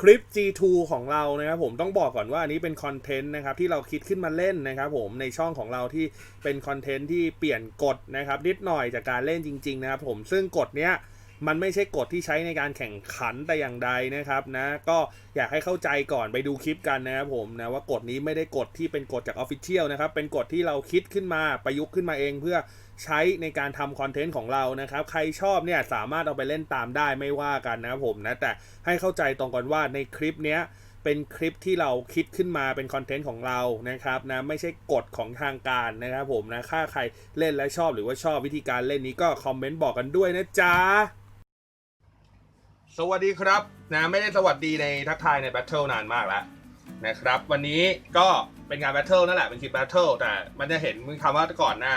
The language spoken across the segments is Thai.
คลิป G2 ของเรานะครับผมต้องบอกก่อนว่าอันนี้เป็นคอนเทนต์นะครับที่เราคิดขึ้นมาเล่นนะครับผมในช่องของเราที่เป็นคอนเทนต์ที่เปลี่ยนกฎนะครับนิดหน่อยจากการเล่นจริงๆนะครับผมซึ่งกฎเนี้ย มันไม่ใช่กฎที่ใช้ในการแข่งขันแต่อย่างใดนะครับนะก็อยากให้เข้าใจก่อนไปดูคลิปกันนะครับผมนะว่ากฎนี้ไม่ได้กฎที่เป็นกฎจากออฟฟิเชียลนะครับเป็นกฎที่เราคิดขึ้นมาประยุกต์ขึ้นมาเองเพื่อใช้ในการทำคอนเทนต์ของเรานะครับ ใครชอบเนี่ยสามารถเอาไปเล่นตามได้ไม่ว่ากันนะครับผมนะแต่ให้เข้าใจตรงกันว่าในคลิปเนี้ยเป็นคลิปที่เราคิดขึ้นมาเป็นคอนเทนต์ของเรานะครับนะไม่ใช่กฎของทางการนะครับผมนะถ้าใครเล่นและชอบหรือว่าชอบวิธีการเล่นนี้ก็คอมเมนต์บอกกันด้วยนะจ๊ะ สวัสดีครับนะไม่ได้สวัสดีในทักทายในแบทเทิลนานมากแล้วนะครับ วันนี้ก็เป็นงานแบทเทิลนั่นแหละเป็นคลิปแบทเทิลแต่มันจะเห็นมึงคำว่าก่อนหน้า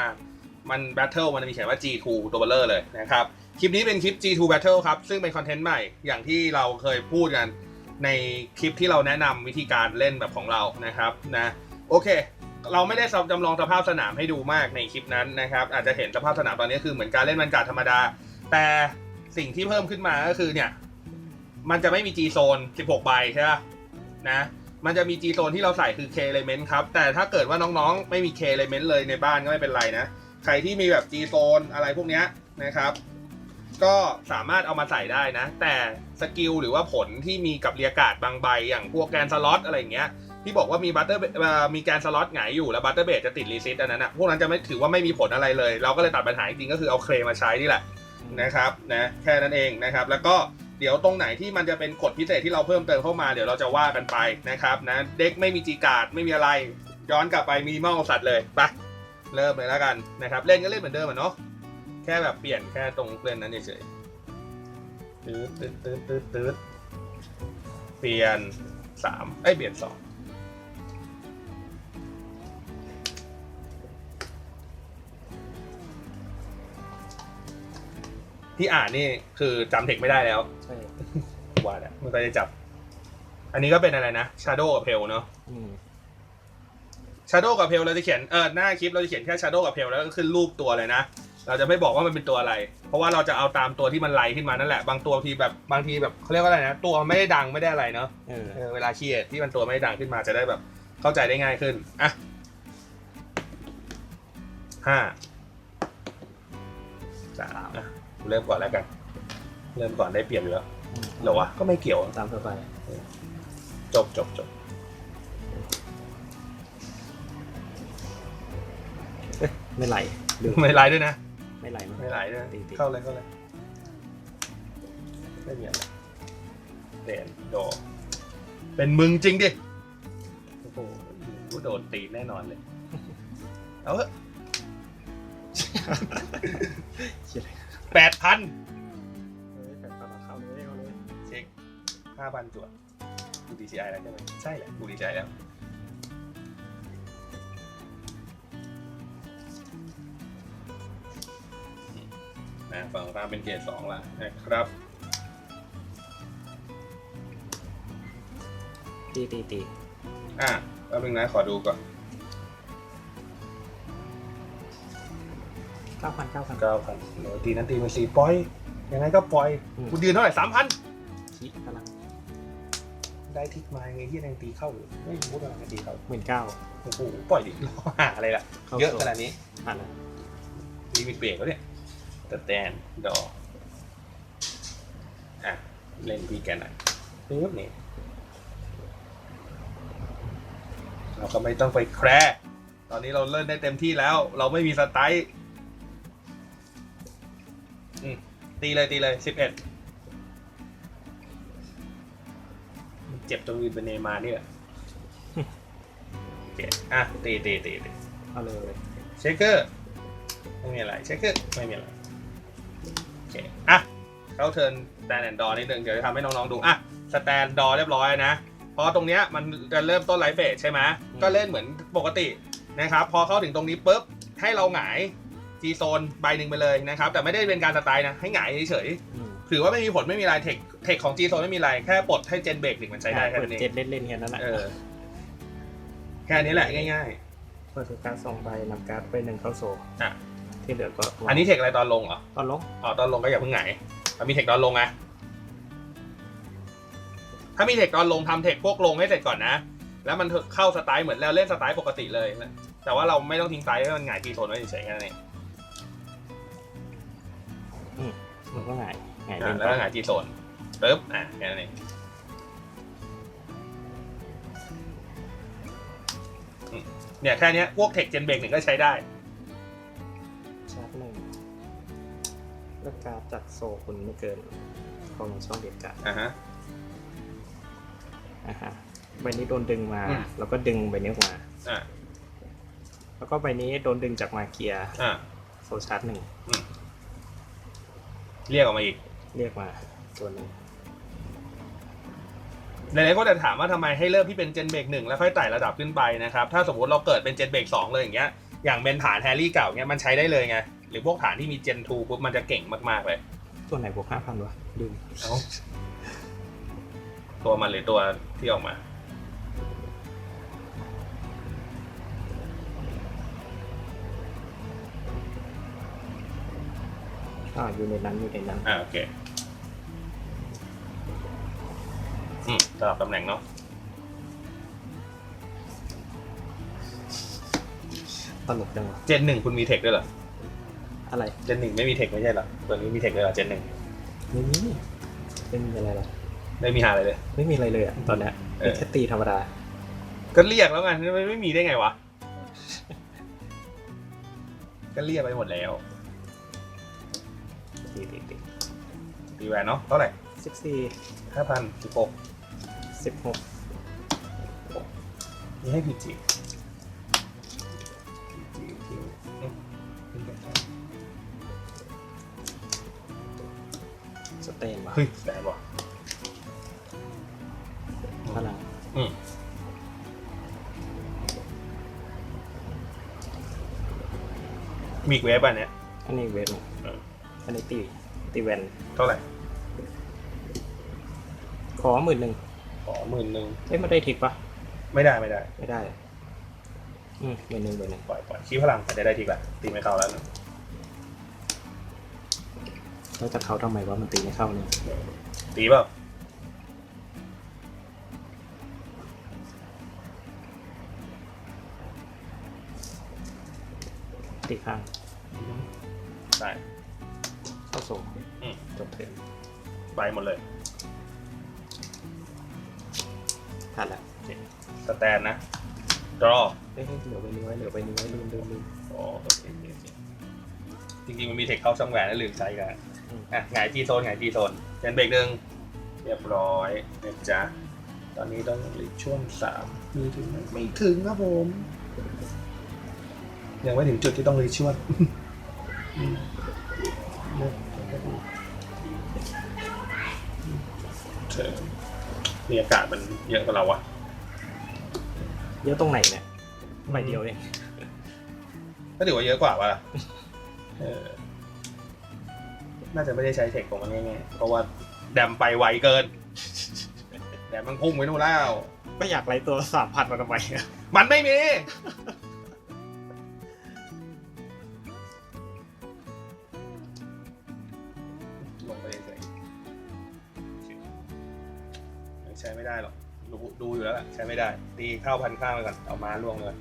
มันแบทเทิลมันจะมีเขียนว่า G2 ตัวเบลเลอร์เลยนะครับ คลิปนี้เป็นคลิป G2 Battle ครับ ซึ่งเป็นคอนเทนต์ใหม่อย่างที่เราเคยพูดกันในคลิปที่เราแนะนำวิธีการเล่นแบบของเรานะครับนะโอเค เราไม่ได้จำลองสภาพสนามให้ดูมากในคลิปนั้นนะครับอาจจะเห็นสภาพสนามตอนนี้คือเหมือนการเล่นบรรยากาศธรรมดา แต่สิ่งที่เพิ่มขึ้นมาก็คือเนี่ย มันจะไม่มี G zone 16 ใบใช่ไหมนะมันจะมี G zone ที่เราใส่คือ K element ครับ แต่ถ้าเกิดว่าน้องๆ ไม่มี K element เลยในบ้านก็ไม่เป็นไรนะ ใครที่มีแบบ G zone อะไรพวกเนี้ยนะครับ ก็สามารถเอามาใส่ได้นะ แต่สกิลหรือว่าผลที่มีกับเรียกาดบางใบ อย่างพวกแกนสล็อตอะไรอย่างเงี้ยที่บอกว่ามีบัตเตอร์มีแกนสล็อตหงายอยู่แล้วบัตเตอร์เบจะติดรีซิตอันนั้นนะพวกนั้นจะไม่ถือว่าไม่มีผลอะไรเลย เราก็เลยตัดปัญหาจริงก็คือเอาเคลมาใช้นี่แหละนะครับนะแค่นั้นเองนะครับแล้วก็ เดี๋ยวตรงไหนที่มันจะเป็นกฎพิเศษที่เราเพิ่มเติมเข้ามาเดี๋ยวเราจะว่ากันไปนะครับนะเด็กไม่มีจีการ์ดไม่มีอะไร ย้อนกลับไปมีมอสัตว์เลยไปเริ่มเลยแล้วกันนะครับ เล่นก็เล่นเหมือนเดิมอะเนาะแค่แบบเปลี่ยนแค่ตรงเล่นนั้นเฉยๆตืดตืดตืดตืดตืดเปลี่ยนสามไอ้เปลี่ยนสอง ที่อ่านนี่คือจำเทคไม่ได้แล้วใช่ว่าแหละมันก็จะจับ อันนี้ก็เป็นอะไรนะ Shadow กับ Pale เนาะอืม Shadow กับ Pale เราจะเขียนเออหน้าคลิปเราจะเขียนแค่ Shadow กับ Pale แล้วก็ขึ้นรูปตัวเลยนะเราจะไม่บอกว่ามันเป็นตัวอะไร เพราะว่าเราจะเอาตามตัวที่มันไล่ขึ้นมานั่นแหละ บางตัวทีแบบบางทีแบบเขาเรียกว่าอะไรนะ ตัวไม่ได้ดังไม่ได้อะไรเนาะเออเออเวลาคีเอทที่มันตัวไม่ได้ดังขึ้นมาจะได้แบบ เข้าใจได้ง่ายขึ้น อะห้าสามอะ เริ่มก่อนแล้วกัน เริ่มก่อนได้เปรียบอยู่แล้วเหรอวะก็ไม่เกี่ยว ตามสบายจบจบจบไม่ไหลหรือไม่ไลน์ด้วยนะ ไม่ไหลมั้ยไม่ไลน์ด้วยนะตีๆเข้าเลยเข้าเลยไม่มีอะไรเด่นโด เป็นมึงจริงดิ โอ้โหกูโดนตีแน่นอนเลย เอาเถอะ เชี่ยอะไร แปดพันเฮ้ยแบบตลาดเข้าเลยเข้าเลยเช็คห้าพันจวดกูดีซีไอแล้วใช่ไหมใช่แหละกูดีใจแล้วนะฝั่งตามเป็นเกรดสองละนะครับตีตีตีอะแป๊บนึงนะขอดูก่อน เก้าพันเก้าพันเก้าพันเดี๋ยวตีนั้นตีมันสี่ปล่อยยังไงก็ปล่อยอืมกูยืนเท่าไหร่สามพันชี้พลังได้ทิกมาไงที่ยังตีเข้าอยู่ไม่รู้ว่ามันตีเข้าหมื่นเก้าโอ้โหปล่อยดิรอหาอะไรล่ะเข้าเยอะโซ่ขนาดนี้ผ่านแล้วลิมิตเบรกแล้วเนี่ยแต่แตนดออะ เล่นพี่แกหน่อยปึ๊บนี่เราก็ไม่ต้องไปแคร์ตอนนี้เราเล่นได้เต็มที่แล้ว เราไม่มีสไตล์ ตีเลยตีเลยสิบเอ็ดเจ็บตรงยืนเป็นเนย์มาร์นี่แหละโอเคอะตีตีตีตีเอาเลยเช็คเกอร์ไม่มีอะไรเช็คเกอร์ไม่มีอะไรโอเคอะเข้าเทิร์นสแตนแอนด์ดอนิดนึงเดี๋ยวจะทำให้น้องๆดูอะสแตนดอเรียบร้อยนะเพราะตรงเนี้ยมันจะเริ่มต้นไลฟ์เฟสใช่ไหมก็เล่นเหมือนปกตินะครับพอเข้าถึงตรงนี้ปุ๊บให้เราหงาย จีโซนใบหนึ่งไปเลยนะครับ แต่ไม่ได้เป็นการสไตล์นะ ให้หงายเฉยอืมๆถือว่าไม่มีผลไม่มีอะไรเทคเทคของจีโซนไม่มีอะไรแค่ปลดให้เจนเบรกหนึ่งมันใช้ได้แค่เปิดนั้นเอเจ็ดงเล่นเล่นๆแค่นั้นแหละเออแค่นี้แหละง่าย เปิดสุดการดสองใบนำการ์ดไปหนึ่งเข้าโซ่อะ ที่เหลือก็ๆ อันนี้เทคอะไรตอนลงเหรอ ตอนลงอ๋อตอนลงก็อย่าเพิ่งหงายอะมีเทคตอนลงไงถ้ามีเทคตอนลงทำเทคพวกลงให้เสร็จก่อนนะ แล้วมันเข้าสไตล์เหมือนเราเล่นสไตล์ปกติเลยนะแต่ว่าเราไม่ต้องทิ้งไซส์ให้มันหงายทีโซนไว้เฉยๆแค่นั้นเอง มันก็ง่ายง่ายอะเล่นแล้วก็หงายทีโซนปึ๊บอะแค่นั้นเองอืมเนี่ยแค่เนี้ยพวกเทคเจนเบรกหนึ่งก็ใช้ได้ชาร์จหนึ่งเลือกการดจากโซคุณไม่เกินของช่องเด็ดการ์ดอ่าฮะอ่าฮะใบนี้โดนดึงมาอืมแล้วก็ดึงใบนี้ออกมาอ่าแล้วก็ใบนี้โดนดึงจากมาเกียร์อ่าโซชาร์จหนึ่ง เรียกออกมาอีก เรียกมาตัวหนึ่งหลายๆคนจะถามว่าทำไมให้เริ่มที่เป็นเจนเบรกหนึ่งแล้วค่อยไต่ระดับขึ้นไปนะครับ ถ้าสมมติเราเกิดเป็นเจนเบรกสองเลยอย่างเงี้ย อย่างเป็นฐานแฮร์รี่เก่าเงี้ยมันใช้ได้เลยไง หรือพวกฐานที่มีเจนทูปุ๊บมันจะเก่งมากๆเลย ตัวไหนบวกห้าพันวะดึงเอาตัวมันหรือตัวที่ออกมา อ่าอยู่ในนั้นอยู่ในนั้นอ่าโอเคอืมสลับตำแหน่งเนาะตลกจังวะเจนหนึ่งคุณมีเทคด้วยเหรออะไรเจนหนึ่งไม่มีเทคไม่ใช่เหรอตัวนี้มีเทคเลยเหรอเจนหนึ่งไม่มีไม่มีอะไรหรอกไม่มีหาอะไรเลย ไม่มีอะไรเลยอะตอนเนี้ยเออเป็นแค่ตีธรรมดา ก็เรียกแล้วไงไม่ไม่มีได้ไงวะก็เรียกไปหมดแล้ว ตีตีตีตีแวนเนาะเท่าไหร่สิบสี่ห้าพันสิบหกสิบหกนี่ให้พีจีพีจีอืมสเตนวะเฮ้ยแต่บอกพลังอืมมีเวฟอะเนี่ยอันนี้เวทหนึ่งเออ อันนี้ตีตีแวนเท่าไหร่ ขอหมื่นหนึ่งขอหมื่นหนึ่งเอ้ยมันได้ทิกปะไม่ได้ไม่ได้ ไม่ได้ อืมหมื่นหนึ่งหมื่นหนึ่งปล่อยปล่อยชี้พลังอาจจะได้ทีละตีไม่เข้าแล้วนะแล้วจะเขาทำไมว่ามันตีไม่เข้าเนี่ยตีเปล่าตีข้างได้เข้า โซ่อืม จบเทิร์นไปหมดเลยผ่านแล้วสแตนนะดรอเอ้ยเหลือใบนี้ไว้เหลือใบนี้ไว้ลืมลืมลืมอ๋อโอเคโอเคโอเคจริงๆมันมีเทคเข้าช่องแหวนแล้วลืมใช้กัน อืมอะหงายจีโซนหงายจีโซนเจนเบรกหนึ่งเรียบร้อยนะจ๊ะ ตอนนี้ต้องรีช่วงสามมีถึงไหมไม่ถึงครับผม ยังไม่ถึงจุดที่ต้องรีช่วงอืม เธอมีอากาศมันเยอะกว่าเราอะเยอะตรงไหนเนี่ยใบเดียวเองก็ถือว่าเยอะกว่าป่ะล่ะเออน่าจะไม่ได้ใช้เทคของมันง่ายๆเพราะว่าแดมไปไวเกิน แดมมันพุ่งไปนู่นแล้ว ไม่อยากไล่ตัวสามพันมาทำไมอะมันไม่มี ลงไปเฉย ใช้ไม่ได้หรอกดูดูอยู่แล้วแหละใช้ไม่ได้ ตีเข้าพันข้างไปก่อนเอามาล่วงเลย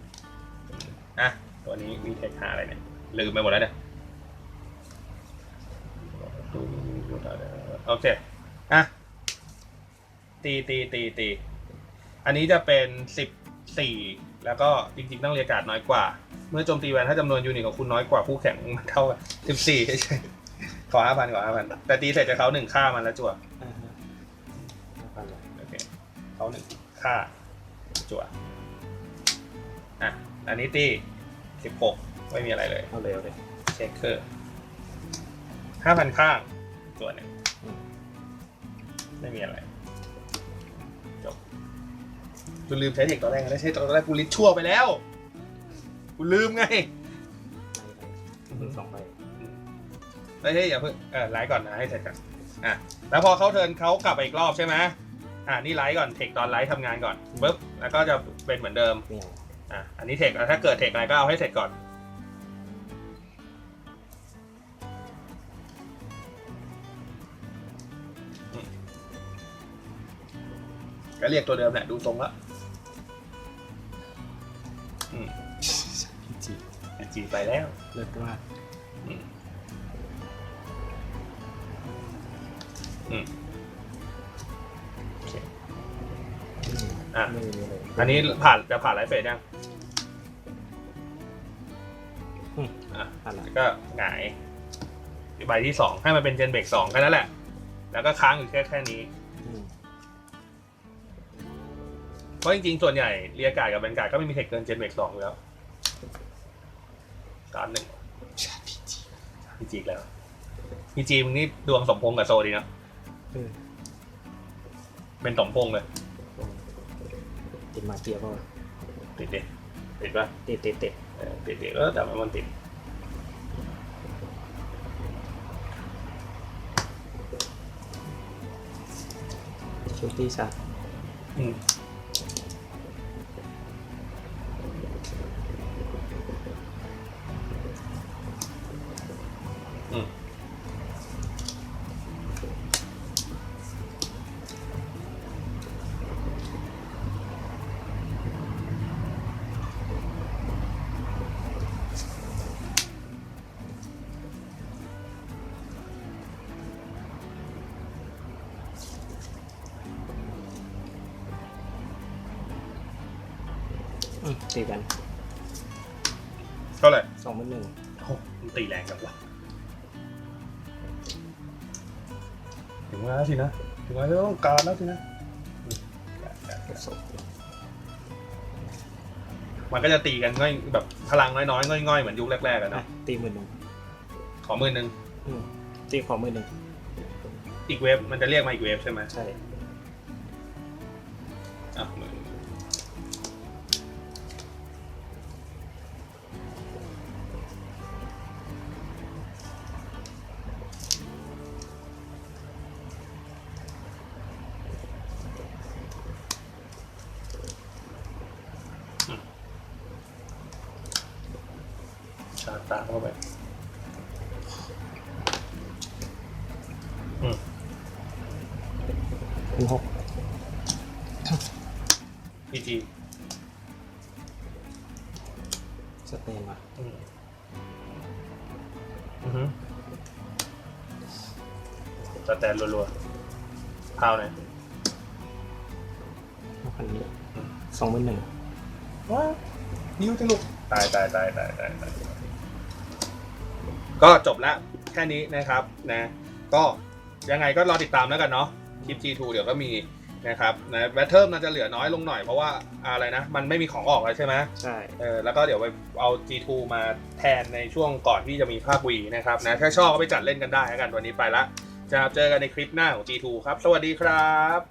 อะตัวนี้มีเทคหาอะไรเนี่ยลืมไปหมดแล้วเนี่ยโอเคอะตีตีตีตีอันนี้จะเป็นสิบสี่แล้วก็จริงๆต้องเรียกาดน้อยกว่า เมื่อโจมตีแวนถ้าจำนวนยูนิตของคุณน้อยกว่าคู่แข่งมันเท่ากันสิบสี่ใช่ขอห้าพันขอห้าพันแต่ตีเสร็จจะเขาหนึ่งค่ามันแล้วจวอ่ เขาหนึ่งค่าจั่วอะ อันนี้ตีสิบหกไม่มีอะไรเลยเอาเลยเอาเลยเช็คคือห้าพันข้างตัวหนึ่งอืมไม่มีอะไรจบกูลืมใช้เทคตอนแรกนะใช้ตอนแรกกูลิชชั่วไปแล้วกูลืมไงไล่ไล่หมื่นสองใบไม่ใช่อย่าเพิ่งเออไลฟ์ก่อนนะให้เสร็จก่อนอะแล้วพอเขาเทิร์นเขากลับไปอีกรอบใช่ไหม อะนี่ไลฟ์ก่อนเทคตอนไลฟ์ทำงานก่อนปุ๊บแล้วก็จะเป็นเหมือนเดิมไม่เอาอะอันนี้เทคอะถ้าเกิดเทคอะไรก็เอาให้เสร็จก่อนก็เรียกตัวเดิมแหละดูทรงแล้วอืมพีจีจีไปแล้วเลิศมาก อืมอะไม่มีเลยอันนี้ผ่านจะผ่านไลฟ์เฟสยังอืม อะอะไรแล้วก็หงายใบที่สองให้มันเป็นเจนเบรกสองแค่นั้นแหละ แล้วก็ค้างอยู่แค่แค่นี้ อืมเพราะจริงๆ ส่วนใหญ่เรียกการ์ดกับแบนการ์ดก็ไม่มีเทคเกินเจนเบรกสองอยู่แล้ว การดหนึ่งชาพีจีพีจีแล้วพีจีมึงนี่ดวงสมพงษ์กับโซดีนะเออเป็นสมพงษ์เลยติ ดมาเกียร์ป่าวะติดดิติดป่ะติดติดติดเออติดดิเออแต่มันติดชูตี้ชาร์จอืมอืม อืมตีกันเท่าไหร่สองหมื่นหนึ่งโอ้โหมันตีแรงจังวะถึงเวลาแล้วสินะ ถึงเวลาจะต้องการแล้วสินะอืมเก็บศพมันก็จะตีกันง่อยแบบพลังน้อยๆง่อยๆเหมือนยุคแรกๆอะอะเนาะตีหมื่นหนึ่งขอมือหนึ่งอืมตีขอหมื่นหนึ่งอีกเวฟมันจะเรียกมาอีกเวฟใช่ไหมใช่อะมือาร์จตามเข้าไปเป็นหกพีจีสเตนว่ะอืมอือฮึสแตนรัวๆพาวหน่อยห้าพันนี้อืมสองหมื่นหนึ่งว้านิ้วจะลุกตายตายตายตายตายตาย ก็จบแล้วแค่นี้นะครับนะก็ยังไงก็รอติดตามแล้วกันเนาะคลิป G2 เดี๋ยวก็มีนะครับนะแบทเทิลมันจะเหลือน้อยลงหน่อยเพราะว่าอะไรนะ มันไม่มีของออกแล้วใช่ไหมใช่เออแล้วก็เดี๋ยวไปเอา G2 มาแทนในช่วงก่อนที่จะมีภาควีนะครับนะถ้าชอบก็ไปจัดเล่นกันได้แล้วกันวันนี้ไปละจะเจอกันในคลิปหน้าของ G2 ครับ สวัสดีครับ